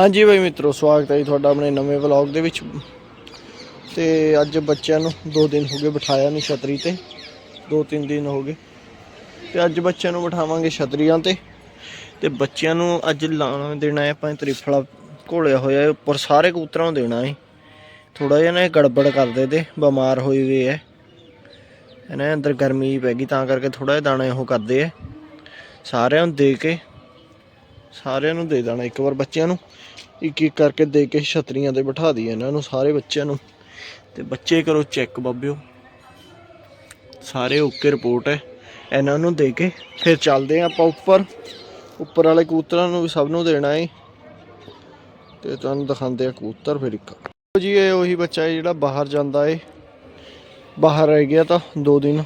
ਹਾਂਜੀ ਭਾਈ ਮਿੱਤਰੋ, ਸਵਾਗਤ ਹੈ ਜੀ ਤੁਹਾਡਾ ਆਪਣੇ ਨਵੇਂ ਵਲੌਗ ਦੇ ਵਿੱਚ। ਤੇ ਅੱਜ ਬੱਚਿਆਂ ਨੂੰ 2 ਦਿਨ ਹੋ ਗਏ ਬਿਠਾਇਆ ਨਹੀਂ ਛਤਰੀ ਤੇ। 2-3 ਦਿਨ ਹੋ ਗਏ। ਤੇ ਅੱਜ ਬੱਚਿਆਂ ਨੂੰ ਬਿਠਾਵਾਂਗੇ ਛਤਰੀਆਂ ਤੇ। ਤੇ ਬੱਚਿਆਂ ਨੂੰ ਅੱਜ ਲਾਣਾ ਦੇਣਾ ਹੈ ਆਪਾਂ ਤ੍ਰਿਫਲਾ ਘੋਲਿਆ ਹੋਇਆ ਹੈ। ਉੱਪਰ ਸਾਰੇ ਕਬੂਤਰਾਂ ਨੂੰ ਦੇਣਾ ਹੈ। ਥੋੜਾ ਜਿਹਾ ਨਾ ਇਹ ਗੜਬੜ ਕਰਦੇ ਤੇ ਬਿਮਾਰ ਹੋਏ ਹੋਏ ਹੈ। ਇਹਨਾਂ ਅੰਦਰ ਗਰਮੀ ਪੈ ਗਈ ਤਾਂ ਕਰਕੇ ਥੋੜਾ ਜਿਹਾ ਦਾਣਾ ਇਹੋ ਕਰਦੇ ਹੈ। ਸਾਰਿਆਂ ਨੂੰ ਦੇ ਕੇ ਸਾਰਿਆਂ ਨੂੰ ਦੇ ਦੇਣਾ, ਇੱਕ ਵਾਰ ਬੱਚਿਆਂ ਨੂੰ। ਇੱਕ ਇੱਕ ਕਰਕੇ ਦੇ ਕੇ ਛਤਰੀਆਂ ਤੇ ਬਿਠਾ ਦਈਏ ਇਹਨਾਂ ਨੂੰ, ਸਾਰੇ ਬੱਚਿਆਂ ਨੂੰ। ਤੇ ਬੱਚੇ ਕਰੋ ਚੈੱਕ ਬਾਬਿਓ। ਸਾਰੇ ਓਕੇ ਰਿਪੋਰਟ ਹੈ। ਇਹਨਾਂ ਨੂੰ ਦੇ ਕੇ ਫਿਰ ਚੱਲਦੇ ਹਾਂ ਆਪਾਂ ਉੱਪਰ। ਉੱਪਰ ਵਾਲੇ ਕਬੂਤਰਾਂ ਨੂੰ ਵੀ ਸਭ ਨੂੰ ਦੇਣਾ ਹੈ ਤੇ ਤੁਹਾਨੂੰ ਦਿਖਾਉਂਦੇ ਆ ਕਬੂਤਰ ਫਿਰ ਇੱਕ। ਜੀ, ਇਹ ਉਹੀ ਬੱਚਾ ਹੈ ਜਿਹੜਾ ਬਾਹਰ ਜਾਂਦਾ ਏ। ਬਾਹਰ ਰਹਿ ਗਿਆ ਤਾਂ 2 ਦਿਨ।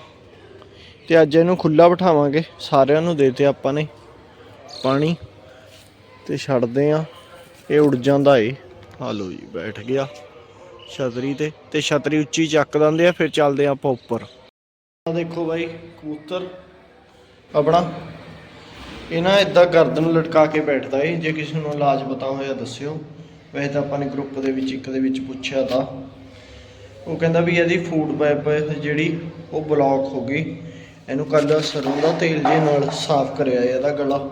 ਤੇ ਅੱਜ ਇਹਨੂੰ ਖੁੱਲਾ ਬਿਠਾਵਾਂਗੇ। ਸਾਰਿਆਂ ਨੂੰ ਦੇਤੇ ਆਪਾਂ ਨੇ ਪਾਣੀ। ਤੇ ਛੱਡਦੇ ਆ। ਇਹ ਉੱਡ ਜਾਂਦਾ ਏ। ਆ ਲੋ ਜੀ, ਬੈਠ ਗਿਆ। ਛਤਰੀ ਤੇ ਤੇ ਛਤਰੀ ਉੱਚੀ ਚੱਕ ਦਿੰਦੇ ਆ, ਫਿਰ ਚੱਲਦੇ ਆ ਆਪਾਂ ਉੱਪਰ। ਆ ਦੇਖੋ ਬਾਈ, ਕਬੂਤਰ। ਆਪਣਾ, ਇਹ ਨਾ ਇਦਾਂ ਗਰਦਨ ਲਟਕਾ ਕੇ ਬੈਠਦਾ ਏ। ਜੇ ਕਿਸੇ ਨੂੰ ਇਲਾਜ ਪਤਾ ਹੋਇਆ ਦੱਸਿਓ। ਵੈਸੇ ਤਾਂ ਆਪਾਂ ਨੇ ਗਰੁੱਪ ਦੇ ਵਿੱਚ, ਇੱਕ ਦੇ ਵਿੱਚ ਪੁੱਛਿਆ ਤਾਂ। ਉਹ ਕਹਿੰਦਾ ਵੀ ਇਹਦੀ ਫੂਡ ਪਾਈਪ ਜਿਹੜੀ ਉਹ ਬਲੌਕ ਹੋ ਗਈ। ਇਹਨੂੰ ਕੱਲ ਸਰੋਂ ਦਾ ਤੇਲ ਜੇ ਨਾਲ ਸਾਫ਼ ਕਰਿਆ, ਇਹਦਾ ਗਲਾ।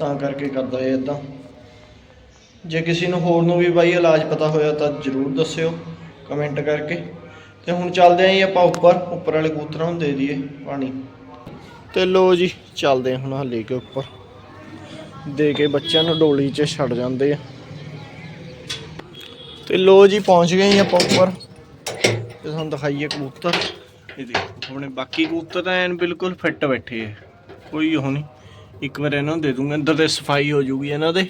ਤਾਂ ਕਰਕੇ ਕਰਦਾ ਇਹ ਇਦਾਂ ਜੇ ਕਿਸੇ ਨੂੰ ਹੋਰ ਨੂੰ ਵੀ ਬਾਈ ਇਲਾਜ ਪਤਾ ਹੋਇਆ ਤਾਂ ਜਰੂਰ ਦੱਸਿਓ ਕਮੈਂਟ ਕਰਕੇ। ਤੇ ਹੁਣ ਚੱਲਦੇ ਆਂ ਜੀ ਆਪਾਂ ਉੱਪਰ ਉੱਪਰ ਵਾਲੇ ਕਬੂਤਰਾਂ ਨੂੰ ਦੇ ਦਈਏ ਪਾਣੀ। ਤੇ ਲੋ ਜੀ, ਚੱਲਦੇ ਹੁਣ ਹਲੇ ਕੇ ਉੱਪਰ। ਦੇ ਕੇ ਬੱਚਿਆਂ ਨੂੰ ਡੋਲੀ 'ਚ ਛੱਡ ਜਾਂਦੇ ਆ। ਤੇ ਲੋ ਜੀ, ਪਹੁੰਚ ਗਏ ਆਪਾਂ ਉੱਪਰ। ਤੇ ਤੁਹਾਨੂੰ ਦਿਖਾਈਏ ਕਬੂਤਰ। ਇਹ ਦੇਖੋ, ਆਪਣੇ ਬਾਕੀ ਕਬੂਤਰ ਐਨ ਬਿਲਕੁਲ ਫਿੱਟ ਬੈਠੇ ਆ। ਕੋਈ ਉਹ ਨਹੀਂ। ਇੱਕ ਵਾਰ ਇਹਨਾਂ ਨੂੰ ਦੇ ਦੂੰਗਾ ਅੰਦਰ ਤੇ ਸਫ਼ਾਈ ਹੋ ਜੂਗੀ ਇਹਨਾਂ ਦੇ।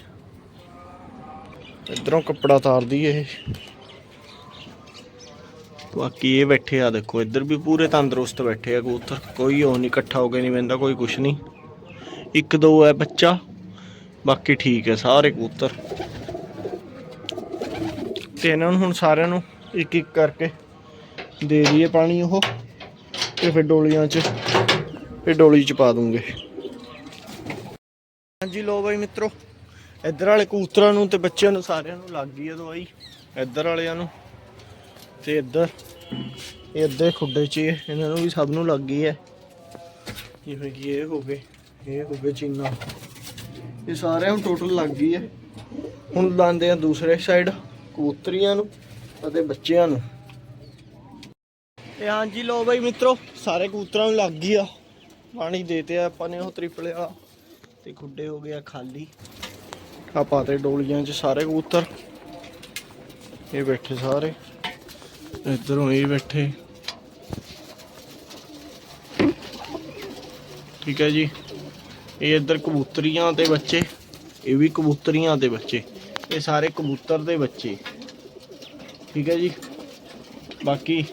ਇਧਰੋਂ ਕੱਪੜਾ ਤਾਰਦੀ ਇਹ। ਬਾਕੀ ਇਹ ਬੈਠੇ ਆ ਦੇਖੋ, ਇੱਧਰ ਵੀ ਪੂਰੇ ਤੰਦਰੁਸਤ ਬੈਠੇ ਆ ਕਬੂਤਰ। ਕੋਈ ਉਹ ਨਹੀਂ, ਇਕੱਠਾ ਹੋ ਕੇ ਨਹੀਂ ਬੰਦਾ ਕੋਈ ਕੁਛ ਨਹੀਂ। ਇੱਕ ਦੋ ਹੈ ਬੱਚਾ, ਬਾਕੀ ਠੀਕ ਹੈ ਸਾਰੇ ਕਬੂਤਰ। ਤੇ ਇਹਨਾਂ ਨੂੰ ਹੁਣ ਸਾਰਿਆਂ ਨੂੰ ਇੱਕ ਇੱਕ ਕਰਕੇ ਦੇ ਦਈਏ ਪਾਣੀ ਉਹ, ਤੇ ਫਿਰ ਡੋਲੀਆਂ 'ਚ, ਫਿਰ ਡੋਲੀ 'ਚ ਪਾ ਦੂੰਗੇ। ਹਾਂਜੀ ਲੋ ਬਾਈ ਮਿੱਤਰੋ, ਇੱਧਰ ਵਾਲੇ ਕਬੂਤਰਾਂ ਨੂੰ ਤੇ ਬੱਚਿਆਂ ਨੂੰ ਸਾਰਿਆਂ ਨੂੰ ਲੱਗ ਗਈ ਹੈ ਦਵਾਈ, ਇੱਧਰ ਵਾਲਿਆਂ ਨੂੰ ਤੇ ਇੱਧਰ, ਇਹ ਅੱਧੇ ਖੁੱਡੇ 'ਚ ਇਹਨਾਂ ਨੂੰ ਵੀ ਸਭ ਨੂੰ ਲੱਗ ਗਈ ਹੈ ਜਿਵੇਂ ਕਿ ਇਹ ਹੋ ਗਏ, ਇਹ ਹੋ ਗਏ ਚੀਨਾ। ਇਹ ਸਾਰਿਆਂ ਨੂੰ ਟੋਟਲ ਲੱਗ ਗਈ ਹੈ ਹੁਣ ਲਾਉਂਦੇ ਆ ਦੂਸਰੇ ਸਾਈਡ ਕਬੂਤਰੀਆਂ ਨੂੰ ਅਤੇ ਬੱਚਿਆਂ ਨੂੰ। ਤੇ ਹਾਂਜੀ ਲੋ ਬਾਈ ਮਿੱਤਰੋ, ਸਾਰੇ ਕਬੂਤਰਾਂ ਨੂੰ ਲੱਗ ਗਈ ਆ। ਪਾਣੀ ਦੇਤੇ ਆ ਆਪਾਂ ਨੇ ਉਹ ਤ੍ਰਿਪਲੇ ਵਾਲਾ ਤੇ ਖੁੱਡੇ ਹੋ ਗਿਆ ਖਾਲੀ। ਆ ਪਾਤੇ ਡੋਲੀਆਂ 'ਚ ਸਾਰੇ ਕਬੂਤਰ। ਇਹ ਬੈਠੇ ਸਾਰੇ। ਇਧਰੋਂ ਇਹ ਬੈਠੇ। ਠੀਕ ਹੈ ਜੀ। ਇਹ ਇੱਧਰ ਕਬੂਤਰੀਆਂ ਦੇ ਬੱਚੇ, ਇਹ ਵੀ ਕਬੂਤਰੀਆਂ ਦੇ ਬੱਚੇ। ਇਹ ਸਾਰੇ ਕਬੂਤਰ ਦੇ ਬੱਚੇ। ਠੀਕ ਹੈ ਜੀ। ਬਾਕੀ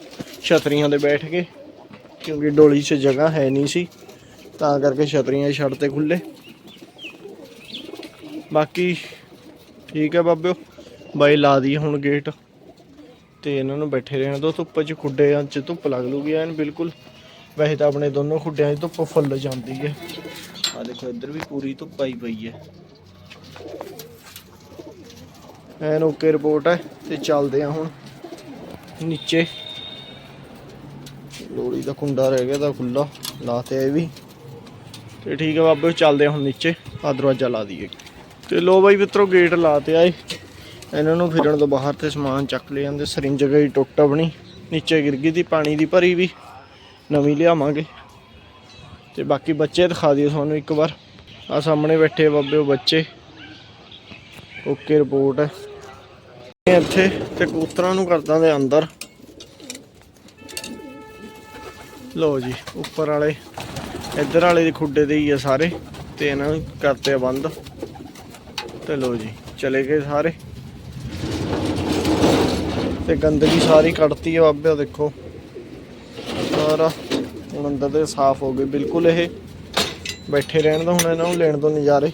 ਛਤਰੀਆਂ ਦੇ ਬੈਠ ਕੇ, ਕਿਉਂਕਿ ਡੋਲੀ 'ਚ ਜਗ੍ਹਾ ਹੈ ਨਹੀਂ ਸੀ, ਤਾਂ ਕਰਕੇ ਛਤਰੀਆਂ ਛੱਡ ਤੇ ਖੁੱਲੇ ਬਾਕੀ ਠੀਕ ਹੈ ਬਾਬਿਓ, ਬਾਈ ਲਾ ਦੀ ਹੁਣ ਗੇਟ ਤੇ ਇਹਨਾਂ ਨੂੰ ਬੈਠੇ ਰਹਿਣ ਦੋ ਧੁੱਪ 'ਚ ਖੁੱਡਿਆਂ 'ਚ ਧੁੱਪ ਲੱਗ ਲੂਗੀ ਐਨ, ਬਿਲਕੁਲ। ਵੈਸੇ ਤਾਂ ਆਪਣੇ ਦੋਨੋਂ ਖੁੱਡਿਆਂ 'ਚ ਧੁੱਪ ਫੁੱਲ ਜਾਂਦੀ ਹੈ। ਆ ਦੇਖੋ, ਇੱਧਰ ਵੀ ਪੂਰੀ ਧੁੱਪ ਆਈ ਪਈ ਹੈ। ਐਨ ਓਕੇ ਰਿਪੋਰਟ ਹੈ, ਤੇ ਚੱਲਦੇ ਆ ਹੁਣ। ਨੀਚੇ। ਲੋੜੀ ਦਾ ਕੁੰਡਾ ਰਹਿ ਗਿਆ ਤਾਂ ਖੁੱਲਾ ਲਾਤੇ ਇਹ ਵੀ। ਤੇ ਠੀਕ ਹੈ ਬਾਬੇ ਚੱਲਦੇ ਹਾਂ ਹੁਣ ਨੀਚੇ। ਆ ਦਰਵਾਜ਼ਾ ਲਾ ਦਈਏ। ਤੇ ਲੋ ਬਾਈ ਮਿੱਤਰੋ ਗੇਟ ਲਾਤੇ ਆਏ ਇਹਨਾਂ ਨੂੰ ਫਿਰਨ ਤੋਂ ਬਾਹਰ ਤੇ ਸਮਾਨ ਚੱਕ ਲੈ ਜਾਂਦੇ ਸਰਿੰਜ ਗਈ, ਟੁੱਟ ਬਣੀ ਨੀਚੇ ਗਿਰ ਗਈ ਤੀ ਪਾਣੀ ਦੀ ਭਰੀ ਵੀ, ਨਵੀਂ ਲਿਆਵਾਂਗੇ। ਤੇ ਬਾਕੀ ਬੱਚੇ ਦਿਖਾ ਦਿਓ ਤੁਹਾਨੂੰ ਇੱਕ ਵਾਰ। ਆ ਸਾਹਮਣੇ ਬੈਠੇ ਬਾਬੇ, ਉਹ ਬੱਚੇ। ਓਕੇ ਰਿਪੋਰਟ ਹੈ ਇੱਥੇ ਤੇ ਕਬੂਤਰਾਂ ਨੂੰ ਕਰਦਾਂ ਦੇ ਅੰਦਰ। ਲੋ ਜੀ, ਉੱਪਰ ਵਾਲੇ, ਇੱਧਰ ਵਾਲੇ ਦੇ ਖੁੱਡੇ ਦੇ ਹੀ ਆ ਸਾਰੇ, ਤੇ ਇਹਨਾਂ ਨੂੰ ਕਰਤੇ ਬੰਦ। ਤੇ ਲੋ ਜੀ, ਚਲੇ ਗਏ ਸਾਰੇ। ਤੇ ਗੰਦਗੀ ਸਾਰੀ ਕੱਢਤੀ ਆ ਬਾਬੇ ਦੇਖੋ। ਸਾਰਾ ਹੁਣ ਅੰਦਰ ਦੇ ਸਾਫ਼ ਹੋ ਗਏ। ਬਿਲਕੁਲ ਇਹ ਬੈਠੇ ਰਹਿਣ ਦਾ ਹੁਣ ਇਹਨਾਂ ਨੂੰ ਲੈਣ ਤੋਂ ਨਜ਼ਾਰੇ।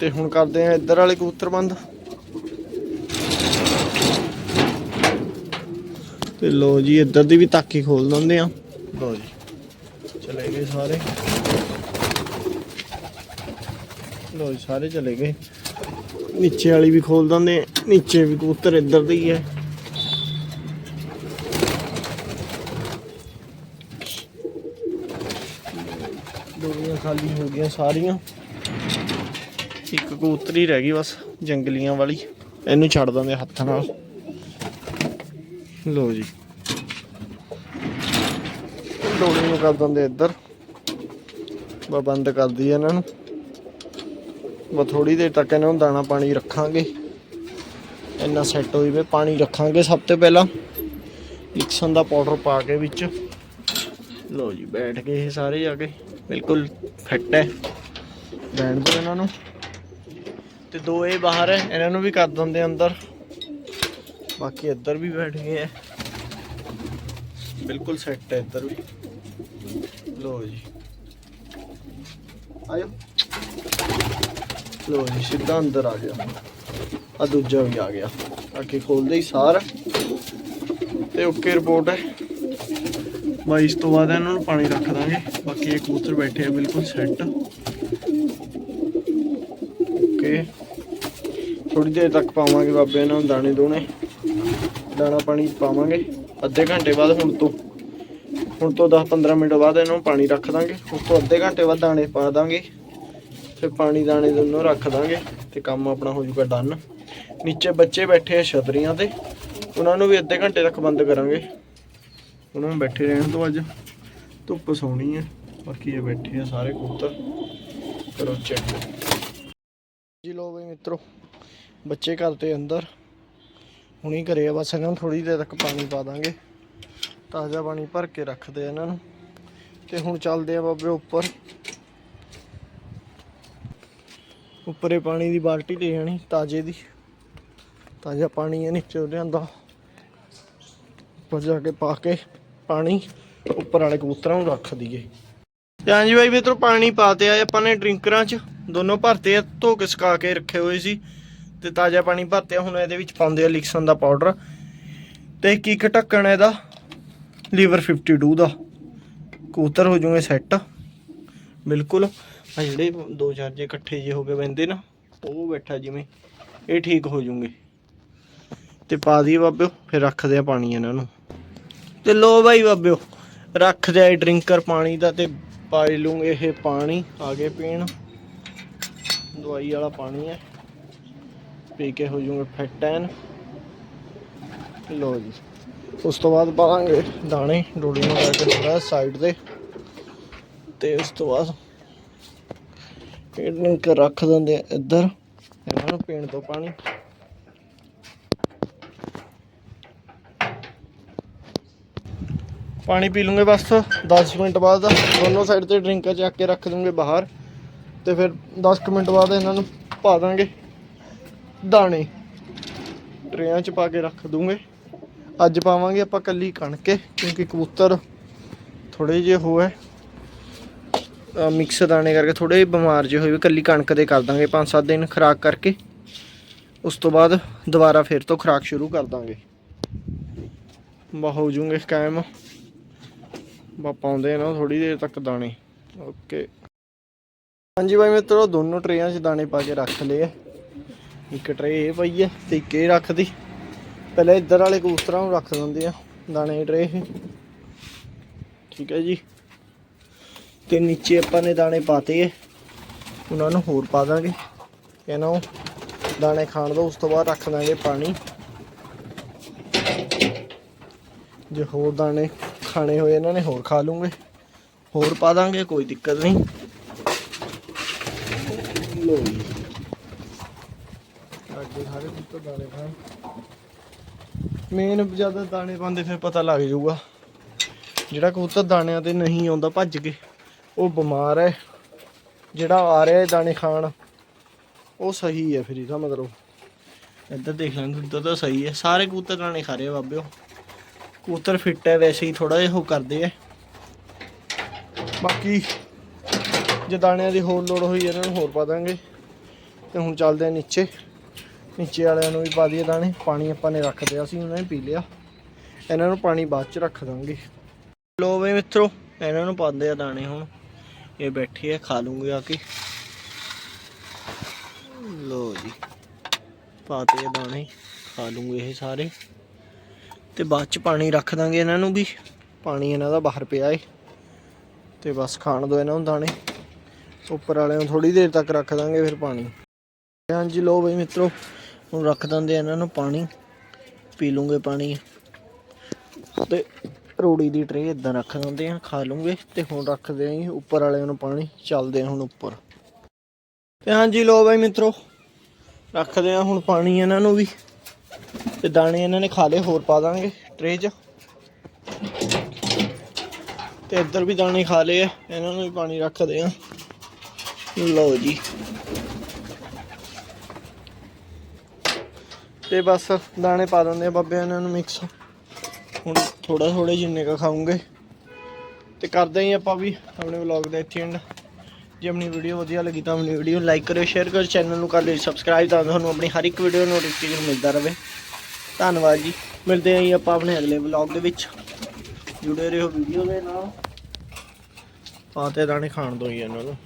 ਤੇ ਹੁਣ ਕਰਦੇ ਆ ਇੱਧਰ ਵਾਲੇ ਕਬੂਤਰ ਬੰਦ। ਤੇ ਲੋ ਜੀ, ਇੱਧਰ ਦੀ ਵੀ ਤਾਕੀ ਖੋਲ ਦਿੰਦੇ ਆ। ਲੋ ਜੀ, ਚਲੇ ਗਏ ਸਾਰੇ। ਲੋ ਸਾਰੇ ਚਲੇ ਗਏ। ਨੀਚੇ ਵਾਲੀ ਵੀ ਖੋਲ ਦਿੰਦੇ। ਨੀਚੇ ਵੀ ਕਬੂਤਰ ਇੱਧਰ ਦੇ ਹੀ ਹੈ ਦੋਨੀਆਂ ਖਾਲੀ ਹੋ ਗਈਆਂ ਸਾਰੀਆਂ। ਇੱਕ ਕਬੂਤਰ ਹੀ ਰਹਿ ਗਈ ਬਸ ਜੰਗਲੀਆਂ ਵਾਲੀ। ਇਹਨੂੰ ਛੱਡ ਦਿੰਦੇ ਹੱਥ ਨਾਲ। ਲੋ ਜੀ। ਡੋਲੀ ਨੂੰ ਕਰ ਦਿੰਦੇ ਇੱਧਰ। ਬੰਦ ਕਰ ਦਈਏ ਇਹਨਾਂ ਨੂੰ। ਬਾ ਥੋੜੀ ਦੇਰ ਤੱਕ ਇਹਨਾਂ ਨੂੰ ਦਾਣਾ ਪਾਣੀ ਰੱਖਾਂਗੇ। ਇੰਨਾ ਸੈੱਟ ਹੋ ਵੇ ਪਾਣੀ ਰੱਖਾਂਗੇ ਸਭ ਤੋਂ ਪਹਿਲਾਂ। ਲਿਕਸਨ ਦਾ ਪਾਊਡਰ ਪਾ ਕੇ ਵਿੱਚ। ਲੋ ਜੀ, ਬੈਠ ਗਏ ਇਹ ਸਾਰੇ ਜਾ ਕੇ। ਬਿਲਕੁਲ ਫਿੱਟ ਹੈ। ਬੈਠ ਦੋ ਇਹਨਾਂ ਨੂੰ। ਤੇ ਦੋ ਇਹ ਬਾਹਰ ਹੈ, ਇਹਨਾਂ ਨੂੰ ਵੀ ਕਰ ਦਿੰਦੇ ਅੰਦਰ। ਬਾਕੀ ਇੱਧਰ ਵੀ ਬੈਠ ਗਏ ਹੈ। ਬਿਲਕੁਲ ਸੈੱਟ ਹੈ ਇੱਧਰ ਵੀ। ਲੋ ਜੀ। ਆਇਓ। ਲੋ ਸਿੱਧਾ ਅੰਦਰ ਆ ਗਿਆ। ਆ ਦੂਜਾ ਵੀ ਆ ਗਿਆ। ਆਕੇ ਖੋਲਦੇ ਹੀ ਸਾਰ। ਤੇ ਓਕੇ ਰਿਪੋਰਟ ਹੈ। ਬਾਈ, ਇਸ ਤੋਂ ਬਾਅਦ ਇਹਨਾਂ ਨੂੰ ਪਾਣੀ ਰੱਖ ਦਾਂਗੇ। ਬਾਕੀ ਇਹ ਕਬੂਤਰ ਬੈਠੇ ਆ, ਬਿਲਕੁਲ ਸੈੱਟ ਓਕੇ। ਥੋੜੀ ਦੇਰ ਤੱਕ ਪਾਵਾਂਗੇ ਬਾਬੇ ਇਹਨਾਂ ਨੂੰ ਦਾਣੇ ਦੋਣੇ। ਦਾਣਾ ਪਾਣੀ ਪਾਵਾਂਗੇ। ਅੱਧੇ ਘੰਟੇ ਬਾਅਦ ਹੁਣ ਤੋਂ ਹੁਣ ਤੋਂ 10-15 ਮਿੰਟ ਬਾਅਦ ਇਹਨਾਂ ਨੂੰ ਪਾਣੀ ਰੱਖ ਦਾਂਗੇ। ਉਸ ਤੋਂ ਅੱਧੇ ਘੰਟੇ ਬਾਅਦ ਦਾਣੇ ਪਾ ਦਾਂਗੇ। ਫਿਰ ਪਾਣੀ ਦਾਣੇ ਦੋਨੋਂ ਰੱਖ ਦਾਂਗੇ ਤੇ ਕੰਮ ਆਪਣਾ ਹੋ ਜਾਊਗਾ ਡਨ ਨੀਚੇ ਬੱਚੇ ਬੈਠੇ ਆ ਛਤਰੀਆਂ ਤੇ। ਉਹਨਾਂ ਨੂੰ ਵੀ ਅੱਧੇ ਘੰਟੇ ਤੱਕ ਬੰਦ ਕਰਾਂਗੇ। ਉਹਨਾਂ ਨੂੰ ਬੈਠੇ ਰਹਿਣ ਤੋਂ ਅੱਜ। ਧੁੱਪ ਸੋਹਣੀ ਹੈ ਬਾਕੀ ਇਹ ਬੈਠੇ ਆ ਸਾਰੇ ਕਬੂਤਰ। ਕਰੋ ਚੈੱਕ ਜੀ ਲੋ ਬਈ ਮਿੱਤਰੋ, ਬੱਚੇ ਘਰ ਤੇ ਅੰਦਰ। ਹੁਣੀ ਘਰੇ ਆ, ਬਸ ਇਹਨਾਂ ਨੂੰ ਥੋੜੀ ਦੇਰ ਤੱਕ ਪਾਣੀ ਪਾ ਦਾਂਗੇ। ਤਾਜ਼ਾ ਪਾਣੀ ਭਰ ਕੇ ਰੱਖਦੇ ਆ ਇਹਨਾਂ ਨੂੰ। ਤੇ ਹੁਣ ਚੱਲਦੇ ਆ ਬਾਬੇ ਉੱਪਰ। ਉੱਪਰੇ ਪਾਣੀ ਦੀ ਬਾਲਟੀ ਲੈ ਜਾਣੀ ਤਾਜ਼ੇ ਦੀ। ਤਾਜ਼ਾ ਪਾਣੀ ਹੈ ਨੀਚੇ ਲਿਆਂਦਾ। ਉੱਪਰ ਜਾ ਕੇ ਪਾ ਕੇ ਪਾਣੀ, ਉੱਪਰ ਵਾਲੇ ਕਬੂਤਰਾਂ ਨੂੰ ਰੱਖ ਦਈਏ। ਤੇ ਹਾਂਜੀ ਬਾਈ ਮਿੱਤਰੋ, ਪਾਣੀ ਪਾਤੇ ਆ ਆਪਾਂ ਨੇ ਡਰਿੰਕਰਾਂ 'ਚ। ਦੋਨੋਂ ਭਰਤੇ ਆ, ਧੋ ਕੇ ਸੁਕਾ ਕੇ ਰੱਖੇ ਹੋਏ ਸੀ। ਤੇ ਤਾਜ਼ਾ ਪਾਣੀ ਭਰਤੇ ਹੁਣ ਇਹਦੇ ਵਿੱਚ ਪਾਉਂਦੇ ਆ ਲਿਕਸਨ ਦਾ ਪਾਊਡਰ। ਤੇ ਕੀ ਇੱਕ ਢੱਕਣ ਇਹਦਾ, ਲੀਵਰ 52 ਦਾ। ਕਬੂਤਰ ਹੋ ਜੂਗੇ ਸੈੱਟ। ਬਿਲਕੁਲ। ਆ ਜਿਹੜੇ ਦੋ ਚਾਰ ਜੇ ਇਕੱਠੇ ਜੇ ਹੋ ਕੇ ਬੈੰਦੇ ਨਾ, ਉਹ ਬੈਠਾ ਜਿਵੇਂ, ਇਹ ਠੀਕ ਹੋ ਜੂਗੇ। ਤੇ ਪਾ ਦਈਏ ਬਾਬਿਓ, ਫਿਰ ਰੱਖਦੇ ਆ ਪਾਣੀ ਇਹਨਾਂ ਨੂੰ। ਤੇ ਲੋ ਬਾਈ ਬਾਬਿਓ, ਰੱਖ ਦਿਆ ਡਰਿੰਕਰ ਪਾਣੀ ਦਾ ਤੇ ਪਾਈ ਲੂੰਗੇ ਇਹ ਪਾਣੀ ਆਗੇ ਪੀਣ। ਦਵਾਈ ਵਾਲਾ ਪਾਣੀ ਹੈ। ਪੀ ਕੇ ਹੋ ਜੂਗੇ ਫਿੱਟ ਐਨ ਲੋ ਜੀ। ਉਸ ਤੋਂ ਬਾਅਦ ਪਾਵਾਂਗੇ ਦਾਣੇ ਡੋਲੀ ਨੂੰ ਲਾ ਥੋੜਾ ਸਾਈਡ ਤੇ। ਤੇ ਉਸ ਤੋਂ ਬਾਅਦ ਇਹ ਡਰਿੰਕਰ ਰੱਖ ਦਿੰਦੇ ਆ ਇੱਧਰ। ਇਹਨਾਂ ਨੂੰ ਪੀਣ ਤੋਂ ਪਾਣੀ। ਪਾਣੀ ਪੀ ਲੂੰਗੇ ਬਸ 10 ਮਿੰਟ ਬਾਅਦ। ਦੋਨੋਂ ਸਾਈਡ ਤੇ ਡਰਿੰਕਰ ਚੱਕ ਕੇ ਰੱਖ ਦੂੰਗੇ ਬਾਹਰ। ਤੇ ਫਿਰ 10 ਕੁ ਮਿੰਟ ਬਾਅਦ ਇਹਨਾਂ ਨੂੰ ਪਾ ਦਾਂਗੇ ਦਾਣੇ। ਟਰੇਆਂ 'ਚ ਪਾ ਕੇ ਰੱਖ ਦੂੰਗੇ। ਅੱਜ ਪਾਵਾਂਗੇ ਆਪਾਂ ਕੱਲੀ ਕਣਕੇ, ਕਿਉਂਕਿ ਕਬੂਤਰ ਥੋੜੇ ਜਿਹੇ ਹੋਏ ਮਿਕਸ ਦਾਣੇ ਕਰਕੇ ਥੋੜੇ ਬਿਮਾਰ ਜਿਹੇ ਹੋਏ ਵੀ ਕੱਲੀ ਕਣਕ ਦੇ ਕਰ ਦਾਂਗੇ 5-7 ਦਿਨ ਖਰਾਕ ਕਰਕੇ। ਉਸ ਤੋਂ ਬਾਅਦ ਦੁਬਾਰਾ ਫਿਰ ਤੋਂ ਖਰਾਕ ਸ਼ੁਰੂ ਕਰ ਦਾਂਗੇ। ਬਾ ਹੋ ਜੂਗੇ ਕਾਇਮ। ਬਾ ਪਾਉਂਦੇ ਨਾ ਥੋੜੀ ਦੇਰ ਤੱਕ ਦਾਣੇ। ਓਕੇ ਹਾਂਜੀ ਬਾਈ ਮਿੱਤਰੋ, ਦੋਨੋਂ ਟਰੇਆਂ 'ਚ ਦਾਣੇ ਪਾ ਕੇ ਰੱਖ ਲਏ ਆ। ਇੱਕ ਟਰੇ ਇਹ ਪਈ ਹੈ ਤੇ ਇੱਕ ਇਹ ਰੱਖਦੀ। ਪਹਿਲਾਂ ਇੱਧਰ ਵਾਲੇ ਕਬੂਤਰਾਂ ਨੂੰ ਰੱਖ ਦਿੰਦੇ ਆ ਦਾਣੇ ਟਰੇ ਠੀਕ ਹੈ ਜੀ। ਤੇ ਨੀਚੇ ਆਪਾਂ ਨੇ ਦਾਣੇ ਪਾਤੇ ਐ ਉਹਨਾਂ ਨੂੰ ਹੋਰ ਪਾ ਦਾਂਗੇ। ਇਹਨਾਂ ਨੂੰ ਦਾਣੇ ਖਾਣ ਦਾ, ਉਸ ਤੋਂ ਬਾਅਦ ਰੱਖ ਦਾਂਗੇ ਪਾਣੀ। ਜੇ ਹੋਰ ਦਾਣੇ ਖਾਣੇ ਹੋਏ, ਇਹਨਾਂ ਨੇ ਹੋਰ ਖਾ ਲੂੰਗੇ। ਹੋਰ ਪਾ ਦਾਂਗੇ, ਕੋਈ ਦਿੱਕਤ ਨਹੀਂ। ਲੋ ਜੀ ਅੱਗੇ ਸਾਰੇ ਕੁੱਤੇ ਦਾਣੇ ਖਾਣ। ਮੇਨ ਜ਼ਿਆਦਾ ਦਾਣੇ ਪਾਉਂਦੇ, ਫਿਰ ਪਤਾ ਲੱਗ ਜਾਊਗਾ। ਜਿਹੜਾ ਕਬੂਤਰ ਦਾਣਿਆਂ ਤੇ ਨਹੀਂ ਆਉਂਦਾ, ਭੱਜ ਕੇ। ਉਹ ਬਿਮਾਰ ਹੈ। ਜਿਹੜਾ ਆ ਰਿਹਾ ਹੈ ਦਾਣੇ ਖਾਣ ਉਹ ਸਹੀ ਹੈ ਫਿਰ ਇਹਦਾ ਮਤਲਬ। ਇੱਧਰ ਦੇਖ ਲੈਣ ਇੱਧਰ ਤਾਂ ਸਹੀ ਹੈ। ਸਾਰੇ ਕਬੂਤਰ ਦਾਣੇ ਖਾ ਰਹੇ ਆ ਬਾਬਿਓ। ਕਬੂਤਰ ਫਿੱਟ ਹੈ ਵੈਸੇ ਹੀ ਥੋੜਾ ਜਿਹਾ ਉਹ ਕਰਦੇ ਆ। ਬਾਕੀ ਜੇ ਦਾਣਿਆਂ ਦੀ ਹੋਰ ਲੋੜ ਹੋਈ ਇਹਨਾਂ ਨੂੰ ਹੋਰ ਪਾ ਦਾਂਗੇ। ਤੇ ਹੁਣ ਚੱਲਦੇ ਆ ਨੀਚੇ। ਨੀਚੇ ਵਾਲਿਆਂ ਨੂੰ ਵੀ ਪਾ ਦਈਏ ਦਾਣੇ। ਪਾਣੀ ਆਪਾਂ ਨੇ ਰੱਖ ਦਿਆ ਸੀ ਉਹਨਾਂ ਨੇ ਪੀ ਲਿਆ। ਇਹਨਾਂ ਨੂੰ ਪਾਣੀ ਬਾਅਦ ਚ ਰੱਖ ਦਾਂਗੇ। ਲੋ ਵੇ ਮਿੱਤਰੋ ਇਹਨਾਂ ਨੂੰ ਪਾਉਂਦੇ ਆ ਦਾਣੇ ਹੁਣ। ਇਹ ਬੈਠੇ ਆ ਖਾ ਲੂੰਗੇ ਆ ਕੇ। ਲੋ ਜੀ, ਪਾਤੇ ਦਾਣੇ, ਖਾ ਲੂੰਗੇ ਇਹ ਸਾਰੇ। ਤੇ ਬਾਅਦ ਚ ਪਾਣੀ ਰੱਖ ਦਾਂਗੇ ਇਹਨਾਂ ਨੂੰ ਵੀ। ਪਾਣੀ ਇਹਨਾਂ ਦਾ ਬਾਹਰ ਪਿਆ ਏ। ਤੇ ਬਸ ਖਾਣ ਦੋ ਇਹਨਾਂ ਨੂੰ ਦਾਣੇ। ਉੱਪਰ ਵਾਲਿਆਂ ਨੂੰ ਥੋੜੀ ਦੇਰ ਤੱਕ ਰੱਖ ਦਾਂਗੇ ਫਿਰ ਪਾਣੀ। ਹਾਂਜੀ ਲੋ ਬਈ ਮਿੱਤਰੋ, ਹੁਣ ਰੱਖ ਦਿੰਦੇ ਆ ਇਹਨਾਂ ਨੂੰ ਪਾਣੀ। ਪੀ ਲੂੰਗੇ ਪਾਣੀ। ਤੇ ਰੋੜੀ ਦੀ ਟਰੇ ਇਦਾਂ ਰੱਖ ਦਿੰਦੇ ਆ ਖਾ ਲੂੰਗੇ ਤੇ ਹੁਣ ਰੱਖਦੇ ਆਂ ਜੀ ਉੱਪਰ ਵਾਲਿਆਂ ਨੂੰ ਪਾਣੀ, ਚੱਲਦੇ ਆ ਹੁਣ ਉੱਪਰ। ਤੇ ਹਾਂਜੀ ਲੋ ਬਾਈ ਮਿੱਤਰੋ, ਰੱਖਦੇ ਆ ਹੁਣ ਪਾਣੀ ਇਹਨਾਂ ਨੂੰ ਵੀ। ਤੇ ਦਾਣੇ ਇਹਨਾਂ ਨੇ ਖਾ ਲਏ, ਹੋਰ ਪਾ ਦਾਂਗੇ ਟਰੇ 'ਚ। ਤੇ ਇੱਧਰ ਵੀ ਦਾਣੇ ਖਾ ਲਏ ਆ, ਇਹਨਾਂ ਨੂੰ ਵੀ ਪਾਣੀ ਰੱਖਦੇ ਆ ਲਓ ਜੀ। ਤੇ ਬਸ ਦਾਣੇ ਪਾ ਦਿੰਦੇ ਆ ਬਾਬੇ ਇਹਨਾਂ ਨੂੰ ਮਿਕਸ ਹੁਣ ਥੋੜਾ ਥੋੜੇ ਜਿੰਨੇ ਕਾ ਖਾਉਂਗੇ ਤੇ ਕਰਦੇ ਹੀ ਆਪਾਂ ਵੀ ਆਪਣੇ ਵਲੌਗ ਦਾ ਇੱਥੇ ਐਂਡ ਜੇ ਆਪਣੀ ਵੀਡੀਓ ਵਧੀਆ ਲੱਗੀ ਤਾਂ ਆਪਣੀ ਵੀਡੀਓ ਲਾਈਕ ਕਰਿਓ ਸ਼ੇਅਰ ਕਰਿਓ ਚੈਨਲ ਨੂੰ ਕਰ ਲਿਓ ਸਬਸਕ੍ਰਾਈਬ ਤਾਂ ਤੁਹਾਨੂੰ ਆਪਣੀ ਹਰ ਇੱਕ ਵੀਡੀਓ ਨੋਟੀਫਿਕੇਸ਼ਨ ਮਿਲਦਾ ਰਹੇ ਧੰਨਵਾਦ ਜੀ। ਮਿਲਦੇ ਹਾਂ ਜੀ ਆਪਾਂ ਆਪਣੇ ਅਗਲੇ ਵਲੌਗ ਦੇ ਵਿੱਚ। ਜੁੜੇ ਰਹੋ ਵੀਡੀਓ ਦੇ ਨਾਲ। ਪਾਤੇ ਦਾਣੇ ਖਾਣ ਦੋ ਹੀ ਇਹਨਾਂ ਨੂੰ।